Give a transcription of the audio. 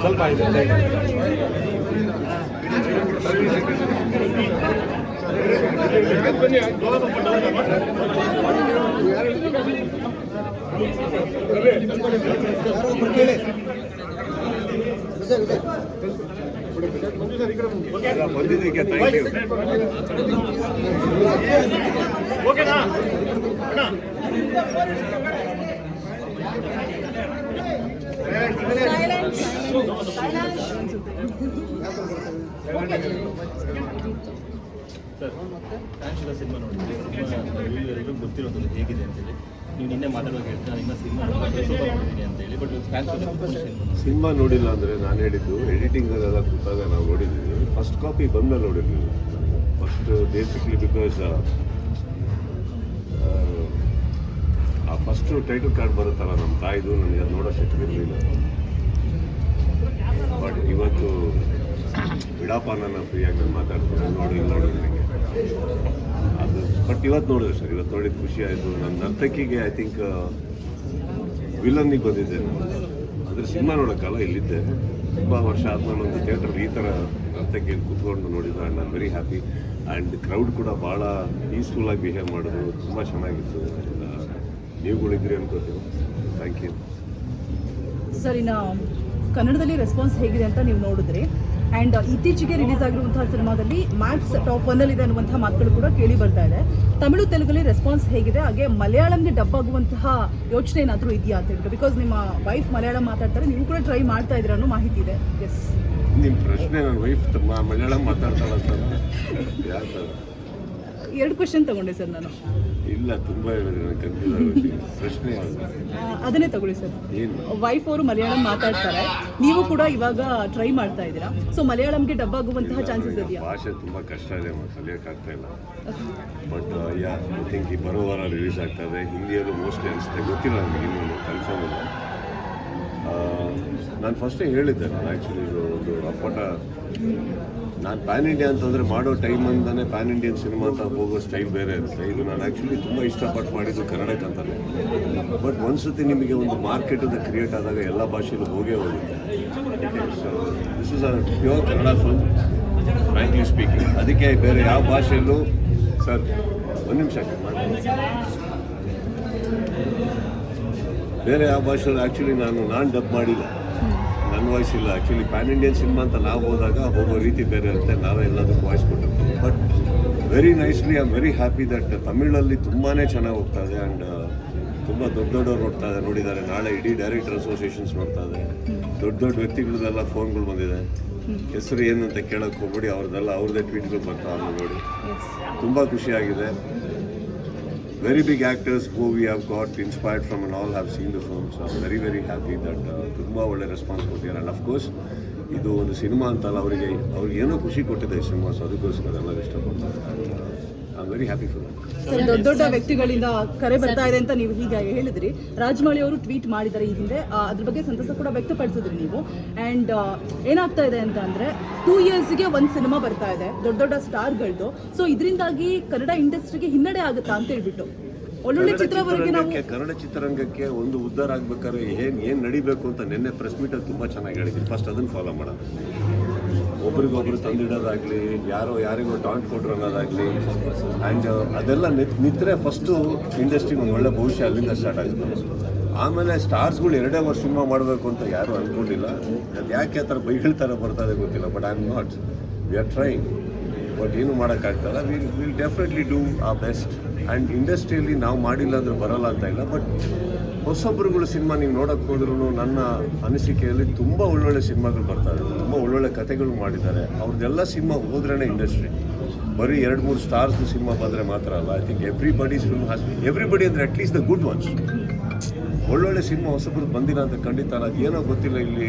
ಸ್ವಲ್ಪ ಇದೆ. ಬಂದಿದ್ದಕ್ಕೆ ಥ್ಯಾಂಕ್ ಯು ಸರ್ ಫ್ಯಾನ್ಶಿಗ ಸಿನಿಮಾ ನೋಡಿದ್ರೆ ಎಲ್ಲರಿಗೂ ಗೊತ್ತಿರೋದು ಹೇಗಿದೆ ಅಂತೇಳಿ ನೀವು ನಿನ್ನೆ ಮಾತಾಡುವಾಗ ಹೇಳ್ತೀನಿ ನಿಮ್ಮ ಸಿನಿಮಾ ಅಂತ ಸಿನಿಮಾ ನೋಡಿಲ್ಲ ಅಂದರೆ ನಾನು ಹೇಳಿದ್ದು ಎಡಿಟಿಂಗ್ ಎಡಿಟಿಂಗಲ್ಲೆಲ್ಲ ಕೂತಾಗ ನಾವು ನೋಡಿದ್ದೀವಿ ಫಸ್ಟ್ ಕಾಪಿ ಬಂದ ನೋಡಿರ್ಲಿಲ್ಲ ಫಸ್ಟ್ ಬೇಸಿಕ್ಲಿ ಬಿಕಾಸ್ ಆ ಫಸ್ಟು ಟೈಟಲ್ ಕಾರ್ಡ್ ಬರುತ್ತಲ್ಲ ನಮ್ಮ ತಾಯಿದು, ನನಗೆ ಅದು ನೋಡೋ ಶಕ್ತಿ ಇರಲಿಲ್ಲ. ಬಟ್ ಇವತ್ತು ಬಿಡಪ್ಪ ನನ್ನ ಫ್ರೀಯಾಗಿ ನಾನು ಮಾತಾಡ್ತೀನಿ. ನೋಡಿ ನೋಡಿ ನನಗೆ. ಅದು ಬಟ್ ಇವತ್ತು ನೋಡಿದೆ ಸರ್. ಇವತ್ತು ನೋಡಿದ ಖುಷಿ ಆಯಿತು. ನನ್ನ ನರ್ತಕಿಗೆ ಐ ಥಿಂಕ್ ವಿಲನ್ನಿಗೆ ಬಂದಿದ್ದೆ ನಾನು. ಅಂದರೆ ಸಿನಿಮಾ ಕಾಲ ಇಲ್ಲಿದ್ದೆ. ತುಂಬ ವರ್ಷ ಆದ್ಮೇಲೆ ಒಂದು ಥಿಯೇಟರ್ ಈ ಥರ ಅರ್ಥಕ್ಕೆ ಕೂತ್ಕೊಂಡು ನೋಡಿದ ಆ್ಯಂಡ್ ನಾನು ವೆರಿ ಹ್ಯಾಪಿ ಆ್ಯಂಡ್ ಕ್ರೌಡ್ ಕೂಡ ಭಾಳ ಪೀಸ್ಫುಲ್ಲಾಗಿ ಬಿಹೇವ್ ಮಾಡಿದ್ರು. ತುಂಬ ಚೆನ್ನಾಗಿತ್ತು. ನೀವುಗಳಿದ್ರಿ ಅನ್ಕೋತೀನಿ ಥ್ಯಾಂಕ್ ಯು ಸರಿ ನಾ ಕನ್ನಡದಲ್ಲಿ ರೆಸ್ಪಾನ್ಸ್ ಹೇಗಿದೆ ಅಂತ ನೀವು ನೋಡಿದ್ರಿ. ಆ್ಯಂಡ್ ಇತ್ತೀಚೆಗೆ ರಿಲೀಸ್ ಆಗಿರುವಂತಹ ಸಿನಿಮಾದಲ್ಲಿ ಮ್ಯಾಕ್ಸ್ ಟಾಪ್ ಒನ್ನಲ್ಲಿದೆ ಅನ್ನುವಂತಹ ಮಾತುಗಳು ಕೂಡ ಕೇಳಿ ಬರ್ತಾ ಇದೆ. ತಮಿಳು, ತೆಲುಗಲ್ಲಿ ರೆಸ್ಪಾನ್ಸ್ ಹೇಗಿದೆ? ಹಾಗೆ ಮಲಯಾಳಂಗೆ ಡಬ್ ಆಗುವಂತಹ ಯೋಚನೆ ಏನಾದರೂ ಇದೆಯಾ ಅಂತ ಹೇಳ್ಬಿಟ್ಟು? ಬಿಕಾಸ್ ನಿಮ್ಮ ವೈಫ್ ಮಲಯಾಳಂ ಮಾತಾಡ್ತಾರೆ, ನೀವು ಕೂಡ ಟ್ರೈ ಮಾಡ್ತಾ ಇದ್ದೀರಾ ಅನ್ನೋ ಮಾಹಿತಿ ಇದೆ. ಎಸ್ ನಿಮ್ಮ ಪ್ರಶ್ನೆ ನನ್ನ ವೈಫ್ ಮಲಯಾಳಂ ಮಾತಾಡ್ತಾಳೆ ಅಂತ ಎರಡು ಕ್ವಶನ್ ತಗೊಂಡೆ ಸರ್ ನಾನು. ಇಲ್ಲ ತುಂಬಾ ಪ್ರಶ್ನೆ ಅದನ್ನೇ ತಗೊಳ್ಳಿ ಸರ್. ವೈಫ್ ಅವರು ಮಲಯಾಳಂ ಮಾತಾಡ್ತಾರೆ. ನೀವು ಕೂಡ ಇವಾಗ ಟ್ರೈ ಮಾಡ್ತಾ ಇದ್ದೀರಾ? ಸೊ ಮಲಯಾಳಂಗೆ ಡಬ್ ಆಗುವಂತಹ ಚಾನ್ಸಸ್ ಇದೆಯಾ? ಭಾಷೆ ತುಂಬಾ ಕಷ್ಟ ಇದೆ ಕಲಿಯೋಕ್ಕಾಗ್ತಾ ಇಲ್ಲ. ಬಟ್ ಯಾ ಐ ಥಿಂಕ್ ಈ ಬರೋ ವಾರ ರಿಲೀಸ್ ಆಗ್ತದೆ ಹಿಂದಿಯಲ್ಲೂ ಮೋಸ್ಟ್ಲಿ ಅನಿಸುತ್ತೆ ಗೊತ್ತಿಲ್ಲ ನನಗೆ ಇನ್ನೂ ಕನ್ಫರ್ಮ್ ಇಲ್ಲ ನಾನು ಫಸ್ಟೇ ಹೇಳಿದ್ದೆ ನಾನು ಆ್ಯಕ್ಚುಲಿ ಇದು ಒಂದು ಅಪ್ಪಟ ನಾನು ಪ್ಯಾನ್ ಇಂಡಿಯಾ ಅಂತಂದರೆ ಮಾಡೋ ಟೈಮಿಂದನೇ ಪ್ಯಾನ್ ಇಂಡಿಯನ್ ಸಿನಿಮಾ ಅಂತ ಹೋಗೋ ಸ್ಟೈಲ್ ಬೇರೆ ಇರುತ್ತೆ. ಇದು ನಾನು ಆ್ಯಕ್ಚುಲಿ ತುಂಬ ಇಷ್ಟಪಟ್ಟು ಮಾಡಿದ್ದು ಕನ್ನಡಕ್ಕಂತಾನೆ ಬಟ್ ಒಂದ್ಸತಿ ನಿಮಗೆ ಒಂದು ಮಾರ್ಕೆಟ್ ಕ್ರಿಯೇಟ್ ಆದಾಗ ಎಲ್ಲ ಭಾಷೆಯಲ್ಲೂ ಹೋಗೇ ಹೋಗುತ್ತೆ. So this is a pure Kannada film frankly speaking ಅದಕ್ಕೆ ಬೇರೆ ಯಾವ ಭಾಷೆಯಲ್ಲೂ ಸರ್, ಒಂದು ನಿಮಿಷ. ಬೇರೆ ಯಾವ ಭಾಷೆಯಲ್ಲೂ ಆ್ಯಕ್ಚುಲಿ ನಾನು ನಾನು ಡಬ್ ಮಾಡಿಲ್ಲ. ನನ್ನ ವಾಯ್ಸ್ ಇಲ್ಲ ಆ್ಯಕ್ಚುಲಿ ಪ್ಯಾನ್ ಇಂಡಿಯನ್ ಸಿನಿಮಾ ಅಂತ ನಾವು ಹೋದಾಗ ಹೋಗೋ ರೀತಿ ಬೇರೆ ಇರುತ್ತೆ. ನಾವೇ ಎಲ್ಲದಕ್ಕೂ ವಾಯ್ಸ್ ಕೊಟ್ಟಿರ್ತೀವಿ. But very nicely I am very happy that ತಮಿಳಲ್ಲಿ ತುಂಬಾ ಚೆನ್ನಾಗಿ ಹೋಗ್ತಾ ಇದೆ ಆ್ಯಂಡ್ ತುಂಬ ದೊಡ್ಡ ದೊಡ್ಡವ್ರು ನೋಡ್ತಾ ಇದೆ ನೋಡಿದ್ದಾರೆ. ನಾಳೆ ಇಡೀ ಡೈರೆಕ್ಟರ್ ಅಸೋಸಿಯೇಷನ್ಸ್ ನೋಡ್ತಾ ಇದೆ. ದೊಡ್ಡ ದೊಡ್ಡ ವ್ಯಕ್ತಿಗಳದೆಲ್ಲ ಫೋನ್ಗಳು ಬಂದಿದೆ. ಹೆಸರು ಏನು ಅಂತ ಕೇಳೋಕೆ ಹೋಗ್ಬಿಡಿ. ಅವ್ರದ್ದೆಲ್ಲ ಅವ್ರದ್ದೇ ಟ್ವೀಟ್ಗಳು ಬರ್ತಾ ಅವ್ರನ್ನ ನೋಡಿ. ತುಂಬ ಖುಷಿಯಾಗಿದೆ. Very actors actors we we got got inspired from all have seen seen film. So I'm very, very happy that ತುಂಬ ಒಳ್ಳೆ ರೆಸ್ಪಾನ್ಸ್ ಕೊಟ್ಟಿದ್ದಾರೆ. ಆ್ಯಂಡ್ ಅಫ್ಕೋರ್ಸ್ ಇದು ಒಂದು ಸಿನಿಮಾ ಅಂತಲ್ಲ ಅವರಿಗೆ ಅವ್ರಿಗೆ ಏನೋ ಖುಷಿ ಕೊಟ್ಟಿದೆ ಸಿನಿಮಾ ಸೊ ಅದಕ್ಕೋಸ್ಕರ ಎಲ್ಲರೂ ಇಷ್ಟಪಡ್ತಾರೆ ವೆರಿ ಹ್ಯಾಪಿ ಫಾರ್ ದೊಡ್ಡ ದೊಡ್ಡ ವ್ಯಕ್ತಿಗಳಿಂದ ಕರೆ ಬರ್ತಾ ಇದೆ ಅಂತ ನೀವು ಹೀಗೆ ಹೇಳಿದ್ರಿ. ರಾಜಮೌಳಿ ಅವರು ಟ್ವೀಟ್ ಮಾಡಿದ್ದಾರೆ ಈ ಹಿಂದೆ. ಅದ್ರ ಬಗ್ಗೆ ಸಂತಸ ಕೂಡ ವ್ಯಕ್ತಪಡಿಸಿದ್ರಿ ನೀವು. ಆ್ಯಂಡ್ ಏನಾಗ್ತಾ ಇದೆ ಅಂತ ಅಂದ್ರೆ ಟೂ ಇಯರ್ಸ್ಗೆ ಒಂದು ಸಿನಿಮಾ ಬರ್ತಾ ಇದೆ ದೊಡ್ಡ ದೊಡ್ಡ ಸ್ಟಾರ್ಗಳದ್ದು ಸೊ ಇದರಿಂದಾಗಿ ಕನ್ನಡ ಇಂಡಸ್ಟ್ರಿಗೆ ಹಿನ್ನಡೆ ಆಗುತ್ತಾ ಅಂತ ಹೇಳ್ಬಿಟ್ಟು. ಒಳ್ಳೊಳ್ಳೆ ಚಿತ್ರವರೆಗೆ ನಾವು ಚಿತ್ರರಂಗಕ್ಕೆ ಕನ್ನಡ ಚಿತ್ರರಂಗಕ್ಕೆ ಒಂದು ಉದ್ಧಾರ ಆಗ್ಬೇಕಾದ್ರೆ ಏನು ಏನು ನಡಿಬೇಕು ಅಂತ ನಿನ್ನೆ ಪ್ರೆಸ್ ಮೀಟಲ್ಲಿ ತುಂಬಾ ಚೆನ್ನಾಗಿ ಹೇಳಿದ್ರಿ. ಫಸ್ಟ್ ಅದನ್ನ ಫಾಲೋ ಮಾಡೋಣ. ಒಬ್ರಿಗೊಬ್ರು ತಂದಿಡೋದಾಗಲಿ, ಯಾರೋ ಯಾರಿಗೋ ಟಾಂಟ್ ಕೊಟ್ರು ಅನ್ನೋದಾಗಲಿ ಆ್ಯಂಡ್ ಅದೆಲ್ಲ ನಿತ್, ನಿಂತರೆ ಫಸ್ಟು ಇಂಡಸ್ಟ್ರಿಗೆ ಒಂದು ಒಳ್ಳೆ ಭವಿಷ್ಯ ಅಲ್ಲಿಂದ ಸ್ಟಾರ್ಟ್ ಆಗುತ್ತೆ. ಆಮೇಲೆ ಸ್ಟಾರ್ಸ್ಗಳು ಎರಡೇ ವರ್ಷ ಸಿನಿಮಾ ಮಾಡಬೇಕು ಅಂತ ಯಾರೂ ಅಂದ್ಕೊಂಡಿಲ್ಲ ಅದು ಯಾಕೆ ಆ ಥರ ಬೈಗಳ ಥರ ಬರ್ತಾ ಇದೆ ಗೊತ್ತಿಲ್ಲ but I am not we are trying but ಏನು ಮಾಡೋಕ್ಕಾಗ್ತಲ್ಲ will will definitely do a best and ಇಂಡಸ್ಟ್ರಿಯಲ್ಲಿ ನಾವು ಮಾಡಿಲ್ಲ ಅಂದ್ರೆ ಬರಲ್ಲ ಅಂತ ಇಲ್ಲ ಬಟ್ ಹೊಸೊಬ್ಬರುಗಳು ಸಿನಿಮಾ ನೀವು ನೋಡೋಕ್ಕೆ ಹೋದ್ರೂ ನನ್ನ ಅನಿಸಿಕೆಯಲ್ಲಿ ತುಂಬ ಒಳ್ಳೊಳ್ಳೆ ಸಿನಿಮಾಗಳು ಬರ್ತಾರೆ ತುಂಬ ಒಳ್ಳೊಳ್ಳೆ ಕಥೆಗಳು ಮಾಡಿದ್ದಾರೆ. ಅವ್ರದ್ದೆಲ್ಲ ಸಿನಿಮಾ ಹೋದ್ರೇ ಇಂಡಸ್ಟ್ರಿ ಬರೀ ಎರಡು ಮೂರು ಸ್ಟಾರ್ಸ್ ಸಿನಿಮಾ ಬಂದರೆ ಮಾತ್ರ ಅಲ್ಲ I think every bodies film has everybody ಅಂದರೆ at least the good ones ಒಳ್ಳೊಳ್ಳೆ ಸಿನಿಮಾ ಹೊಸಬ್ರು ಬಂದಿಲ್ಲ ಅಂತ ಖಂಡಿತ ಅದು ಏನೋ ಗೊತ್ತಿಲ್ಲ ಇಲ್ಲಿ.